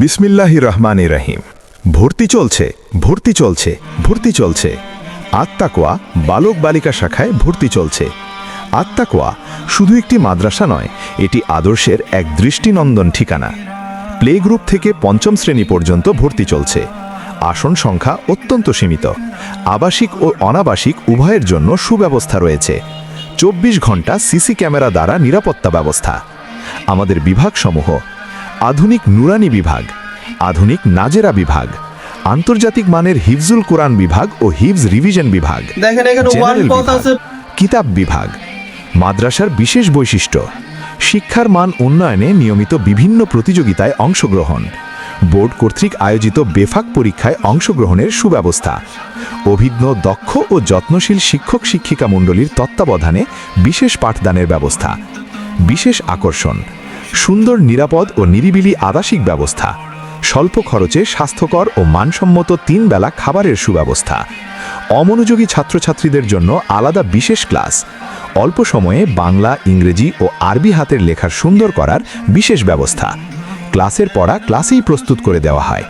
বিসমিল্লাহি রহমান রাহিম। ভর্তি চলছে ভর্তি চলছে ভর্তি চলছে। আত্মাকোয়া বালক বালিকা শাখায় ভর্তি চলছে। আত্মাকোয়া শুধু একটি মাদ্রাসা নয়, এটি আদর্শের এক দৃষ্টিনন্দন ঠিকানা। প্লে গ্রুপ থেকে পঞ্চম শ্রেণি পর্যন্ত ভর্তি চলছে। আসন সংখ্যা অত্যন্ত সীমিত। আবাসিক ও অনাবাসিক উভয়ের জন্য সুব্যবস্থা রয়েছে। চব্বিশ ঘণ্টা সিসি ক্যামেরা দ্বারা নিরাপত্তা ব্যবস্থা। আমাদের বিভাগসমূহ আধুনিক নুরানি বিভাগ আধুনিক নাজেরা বিভাগ আন্তর্জাতিক মানের হিফজুল কোরআন বিভাগ ও হিফজ রিভিশন বিভাগ কিতাব বিভাগ মাদ্রাসার বিশেষ বৈশিষ্ট্য শিক্ষার মান উন্নয়নে নিয়মিত বিভিন্ন প্রতিযোগিতায় অংশগ্রহণ বোর্ড কর্তৃক আয়োজিত বেফাক পরীক্ষায় অংশগ্রহণের সুব্যবস্থা অভিজ্ঞ দক্ষ ও যত্নশীল শিক্ষক শিক্ষিকা মণ্ডলীর তত্ত্বাবধানে বিশেষ পাঠদানের ব্যবস্থা বিশেষ আকর্ষণ সুন্দর, নিরাপদ ও নিরিবিলি আবাসিক ব্যবস্থা। স্বল্প খরচে স্বাস্থ্যকর ও মানসম্মত তিন বেলা খাবারের সুব্যবস্থা। অমনোযোগী ছাত্রছাত্রীদের জন্য আলাদা বিশেষ ক্লাস। অল্প সময়ে বাংলা, ইংরেজি ও আরবি হাতের লেখার সুন্দর করার বিশেষ ব্যবস্থা। ক্লাসের পড়া ক্লাসেই প্রস্তুত করে দেওয়া হয়।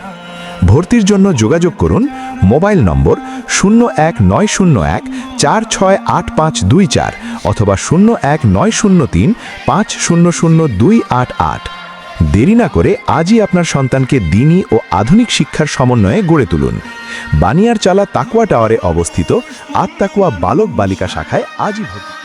ভর্তির জন্য যোগাযোগ করুন মোবাইল নম্বর শূন্য এক নয় শূন্য এক চার ছয় আট পাঁচ দুই চার অথবা শূন্য এক নয় শূন্য তিন পাঁচ শূন্য শূন্য দুই আট আট। দেরি না করে আজই আপনার সন্তানকে দিনী ও আধুনিক শিক্ষার সমন্বয়ে গড়ে তুলুন। বানিয়ার চালা তাকুয়া টাওয়ারে অবস্থিত আত তাকুয়া বালক বালিকা শাখায় আজই ভর্তি।